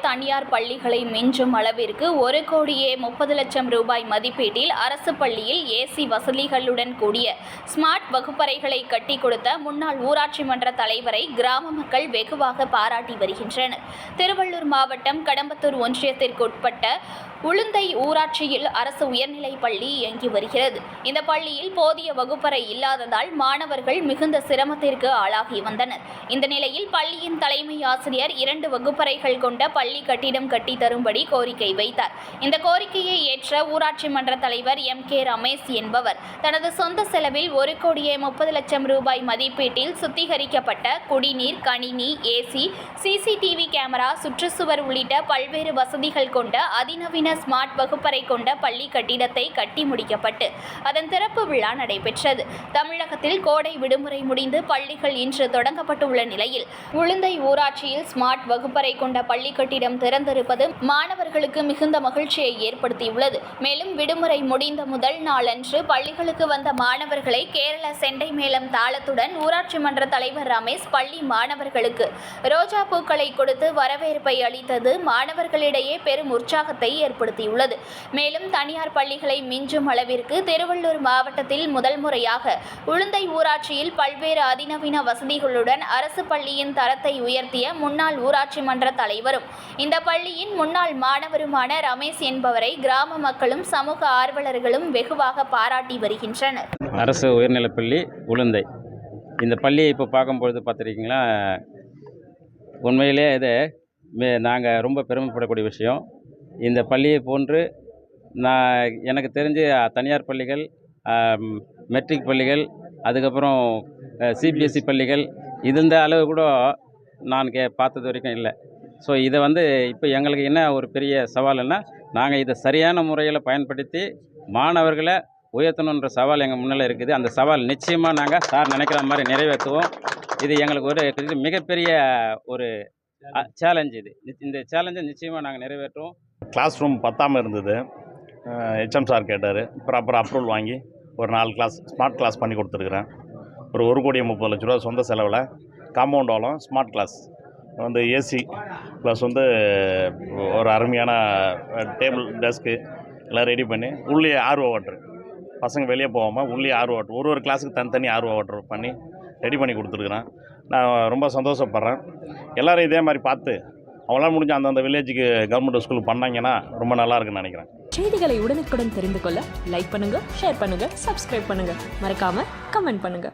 தனியார் பள்ளிகளை மிஞ்சும் அளவிற்கு ஒரு கோடியே முப்பது லட்சம் ரூபாய் மதிப்பீட்டில் அரசு பள்ளியில் ஏசி வசதிகளுடன் கூடிய ஸ்மார்ட் வகுப்பறைகளை கட்டி கொடுத்த முன்னாள் ஊராட்சி மன்ற தலைவரை கிராம மக்கள் வெகுவாக பாராட்டி வருகின்றனர். திருவள்ளூர் மாவட்டம் கடம்பத்தூர் ஒன்றியத்திற்குட்பட்ட உளுந்தை ஊராட்சியில் அரசு உயர்நிலைப் பள்ளி இயங்கி வருகிறது. இந்த பள்ளியில் போதிய வகுப்பறை இல்லாததால் மாணவர்கள் மிகுந்த சிரமத்திற்கு ஆளாகி வந்தனர். இந்த நிலையில் பள்ளியின் தலைமை ஆசிரியர் இரண்டு வகுப்பறை வகுப்பறைகள் கொண்ட பள்ளி கட்டிடம் கட்டி தரும்படி கோரிக்கை வைத்தார். இந்த கோரிக்கையை ஏற்ற ஊராட்சி மன்ற தலைவர் எம். கே. ரமேஷ் என்பவர். தனது சொந்த செலவில் ஒரு கோடியே முப்பது லட்சம் ரூபாய் மதிப்பீட்டில் சுத்திகரிக்கப்பட்ட குடிநீர் கணினி ஏசி சிசிடிவி கேமரா சுற்றுச்சுவர் உள்ளிட்ட பல்வேறு வசதிகள் கொண்ட அதிநவீன ஸ்மார்ட் வகுப்பறை கொண்ட பள்ளி கட்டிடத்தை கட்டி முடிக்கப்பட்டு அதன் திறப்பு விழா நடைபெற்றது. தமிழகத்தில் கோடை விடுமுறை முடிந்து பள்ளிகள் இன்று தொடங்கப்பட்டுள்ள நிலையில் உளுந்தை ஊராட்சியில் ஸ்மார்ட் வகுப்பறை கொண்ட பள்ளி கட்டிடம் திறந்திருப்பது மாணவர்களுக்கு மிகுந்த மகிழ்ச்சியை ஏற்படுத்தியுள்ளது. மேலும் விடுமுறை முடிந்த முதல் நாளன்று பள்ளிகளுக்கு வந்த மாணவர்களை கேரள செண்டை மேளம் தாளத்துடன் ஊராட்சி மன்ற தலைவர் ரமேஷ் பள்ளி மாணவர்களுக்கு ரோஜா பூக்களை கொடுத்து வரவேற்பை அளித்தது மாணவர்களிடையே பெரும் உற்சாகத்தை ஏற்படுத்தியுள்ளது. மேலும் தனியார் பள்ளிகளை மிஞ்சும் அளவிற்கு திருவள்ளூர் மாவட்டத்தில் முதல் முறையாக உளுந்தை ஊராட்சியில் பல்வேறு அதிநவீன வசதிகளுடன் அரசு பள்ளியின் தரத்தை உயர்த்திய முன்னாள் ஊராட்சி மன்ற தலைவரும். இந்த பள்ளியின் முன்னாள் மாணவருமான ரமேஷ் என்பவரை கிராம மக்களும் சமூக ஆர்வலர்களும் வெகுவாக பாராட்டி வருகின்றனர். அரசு உயர்நிலைப்பள்ளி உளுந்தை. இந்த பள்ளியை இப்போ பார்க்கும்பொழுது பார்த்துருக்கீங்களா? உண்மையிலே இது நாங்கள் ரொம்ப பெருமைப்படக்கூடிய விஷயம். இந்த பள்ளியை போன்று நான் எனக்கு தெரிஞ்சு தனியார் பள்ளிகள் மெட்ரிக் பள்ளிகள் அதுக்கப்புறம் சிபிஎஸ்சி பள்ளிகள் இது இந்த அளவு கூட நான் கே பார்த்தது வரைக்கும் இல்லை. ஸோ இதை வந்து இப்போ எங்களுக்கு என்ன ஒரு பெரிய சவால்னா நாங்கள் இதை சரியான முறையில் பயன்படுத்தி மாணவர்களை உயர்த்தணுன்ற சவால் எங்கள் முன்னில் இருக்குது. அந்த சவால் நிச்சயமாக நாங்கள் சார் நினைக்கிற மாதிரி நிறைவேற்றுவோம். இது எங்களுக்கு ஒரு இது மிகப்பெரிய ஒரு சேலஞ்ச் இது. இந்த சேலஞ்சை நிச்சயமாக நாங்கள் நிறைவேற்றுவோம். கிளாஸ் ரூம் பத்தாமல் இருந்தது ஹெச்எம் சார் கேட்டார். ப்ராப்பர் அப்ரூவல் வாங்கி ஒரு நாலு கிளாஸ் ஸ்மார்ட் கிளாஸ் பண்ணி கொடுத்துருக்குறேன். ஒரு ஒரு கோடி முப்பது லட்ச ரூபா சொந்த செலவில் காம்பவுண்ட் வாலும் ஸ்மார்ட் கிளாஸ் வந்து ஏசி ப்ளஸ் வந்து ஒரு அருமையான டேபிள் டெஸ்க்கு எல்லாம் ரெடி பண்ணி உள்ளே ஆர்வ வாட்டர் பசங்க வெளியே போகாமல் உள்ளே ஆர்வ வாட்டர் ஒரு ஒரு கிளாஸுக்கு தனித்தனி ஆர்வ வாட்டர் பண்ணி ரெடி பண்ணி கொடுத்துருக்குறேன். நான் ரொம்ப சந்தோஷப்படுறேன். எல்லோரும் இதே மாதிரி பார்த்து அவங்களாம் முடிஞ்ச அந்தந்த வில்லேஜுக்கு கவர்மெண்ட் ஸ்கூல் பண்ணாங்கன்னா ரொம்ப நல்லா இருக்குன்னு நினைக்கிறேன். செய்திகளை உடனுக்குடன் தெரிந்து கொள்ள லைக் பண்ணுங்க ஷேர் பண்ணுங்க சப்ஸ்கிரைப் பண்ணுங்க. மறக்காம கமெண்ட் பண்ணுங்க.